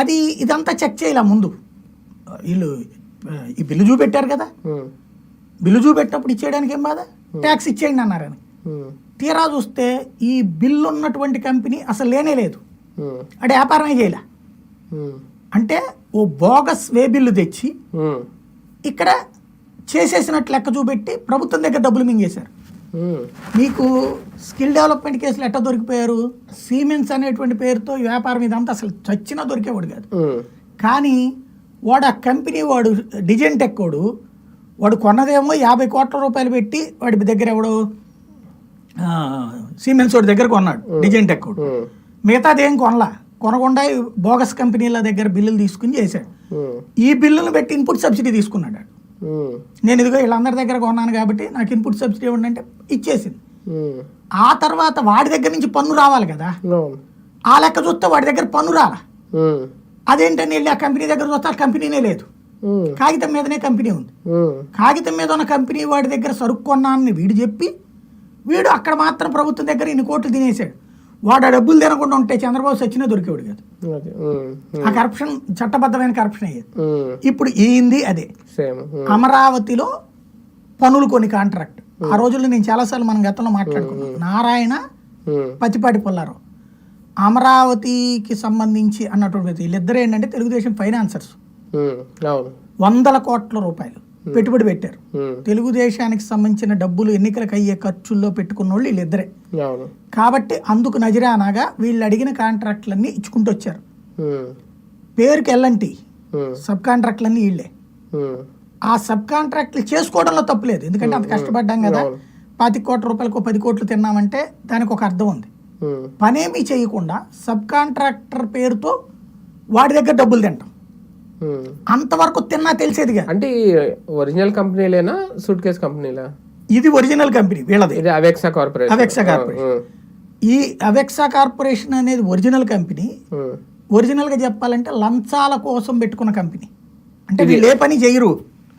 అది ఇదంతా చెక్ చేయాల ముందు? వీళ్ళు ఈ బిల్లు చూపెట్టారు కదా? బిల్లు చూపెట్టినప్పుడు ఇచ్చేయడానికి ఏం బాధ? ట్యాక్స్ ఇచ్చేయండి అన్నారని. తీరా చూస్తే ఈ బిల్లు ఉన్నటువంటి కంపెనీ అసలు లేనే లేదు. అంటే వ్యాపారమే చేయలే. అంటే ఓ బోగస్ వే బిల్లు తెచ్చి ఇక్కడ చేసేసినట్టు లెక్క చూపెట్టి ప్రభుత్వం దగ్గర డబ్బులు మింగేశారు. మీకు స్కిల్ డెవలప్మెంట్ కేసులు ఎట్లా దొరికిపోయారు? సీమెన్స్ అనేటువంటి పేరుతో వ్యాపారం ఇదంతా అసలు చచ్చినా దొరికేవాడు కాదు. కానీ వాడు ఆ కంపెనీ వాడు డిజైన్ టెక్ వాడు వాడు కొన్నదేమో యాభై కోట్ల రూపాయలు పెట్టి వాడి దగ్గర ఎవడు సీమెన్స్ వాడి దగ్గర కొన్నాడు డిజైన్ టెక్ వాడు. మిగతాది ఏం కొనలా. కొనకుండా బోగస్ కంపెనీల దగ్గర బిల్లులు తీసుకుని చేశాడు. ఈ బిల్లును పెట్టి ఇన్పుట్ సబ్సిడీ తీసుకున్నాడు నేను ఇదిగో వీళ్ళందరి దగ్గర కొన్నాను కాబట్టి నాకు ఇన్పుట్ సబ్సిడీ ఇవ్వండి అంటే ఇచ్చేసింది. ఆ తర్వాత వాడి దగ్గర నుంచి పన్ను రావాలి కదా. ఆ లెక్క చూస్తే వాడి దగ్గర పన్ను రాలా. అదేంటని వెళ్ళి ఆ కంపెనీ దగ్గర చూస్తే ఆ కంపెనీనే లేదు. కాగితం మీదనే కంపెనీ ఉంది. కాగితం మీద ఉన్న కంపెనీ వాడి దగ్గర సరుకు కొన్నానని వీడు చెప్పి వీడు అక్కడ మాత్రం ప్రభుత్వం దగ్గర ఇన్ని కోట్లు తినేసాడు వాడు ఆ డబ్బులు తినకుండా ఉంటే చంద్రబాబు సచ్చినా దొరికేవాడు కాదు. ఆ కరప్షన్ చట్టబద్ధమైన కరప్షన్ అయ్యేది. ఇప్పుడు ఈంది అదే. అమరావతిలో పనులు కొన్ని కాంట్రాక్ట్ ఆ రోజుల్లో నేను చాలాసార్లు మనం గతంలో మాట్లాడుకున్నాం నారాయణ పతిపాటి పుల్లారావు. అమరావతికి సంబంధించి అన్నటువంటి వీళ్ళిద్దరు ఏంటంటే తెలుగుదేశం ఫైనాన్సర్స్. వందల కోట్ల రూపాయలు. పెట్టుబడి పెట్టారు. ఉమ్, తెలుగుదేశానికి సంబంధించిన డబ్బులు ఎన్నికలకు అయ్యే ఖర్చుల్లో పెట్టుకున్న వాళ్ళు వీళ్ళిద్దరే కాబట్టి అందుకు నజరానాగా వీళ్ళు అడిగిన కాంట్రాక్టులన్నీ ఇచ్చుకుంటూ వచ్చారు. ఉమ్, పేరుకి ఎల్లంటి సబ్ కాంట్రాక్టులన్నీ వీళ్ళే. ఆ సబ్ కాంట్రాక్ట్లు చేసుకోవడంలో తప్పులేదు ఎందుకంటే అంత కష్టపడ్డాం కదా. పాతి కోట్ల రూపాయలకు పది కోట్లు తిన్నామంటే దానికి ఒక అర్థం ఉంది. పనేమీ చేయకుండా సబ్ కాంట్రాక్టర్ పేరుతో వాడి దగ్గర డబ్బులు తింటాం. అంతవరకు తిన్నా తెలిసేది కాదు అంటే ఒరిజినల్ కంపెనీలేనా సూట్ కేస్ కంపెనీలా? ఇది ఒరిజినల్ కంపెనీ వీళ్ళది. ఇది అవెక్సా కార్పొరేషన్. Avexa corporation. ఈ అవెక్సా కార్పొరేషన్ అనేది ఒరిజినల్ కంపెనీ. ఒరిజినల్గా చెప్పాలంటే లంచాల కోసం పెట్టుకున్న కంపెనీ. అంటే వీళ్ళు ఏ పని చేయరు.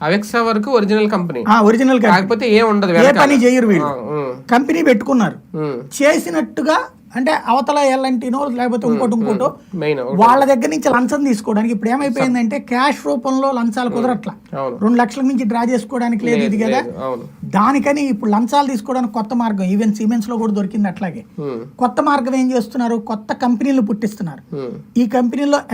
అవెక్సా వరకు ఒరిజినల్ కంపెనీ ఆ ఒరిజినల్ కాకపోతే ఏం ఉండదు ఏ. పని చేయరు వీళ్ళు. కంపెనీ పెట్టుకున్నారు. చేసినట్టుగా అంటే అవతల ఎల్లంటినో లేకపోతే ఇంకోటి ఇంకోటో వాళ్ళ దగ్గర నుంచి లంచం తీసుకోవడానికి ఇప్పుడు ఏమైపోయిందంటే క్యాష్ రూపంలో లంచాలు కుదరట్లా. రెండు లక్షల నుంచి డ్రా చేసుకోవడానికి లేదు ఇది కదా. దానికని ఇప్పుడు లంచాలు తీసుకోవడానికి కొత్త మార్గం ఈవెన్ సిమెంట్స్లో కూడా దొరికింది అట్లాగే. కొత్త మార్గం ఏం చేస్తున్నారు? కొత్త కంపెనీలు పుట్టిస్తున్నారు. ఈ కంపెనీలో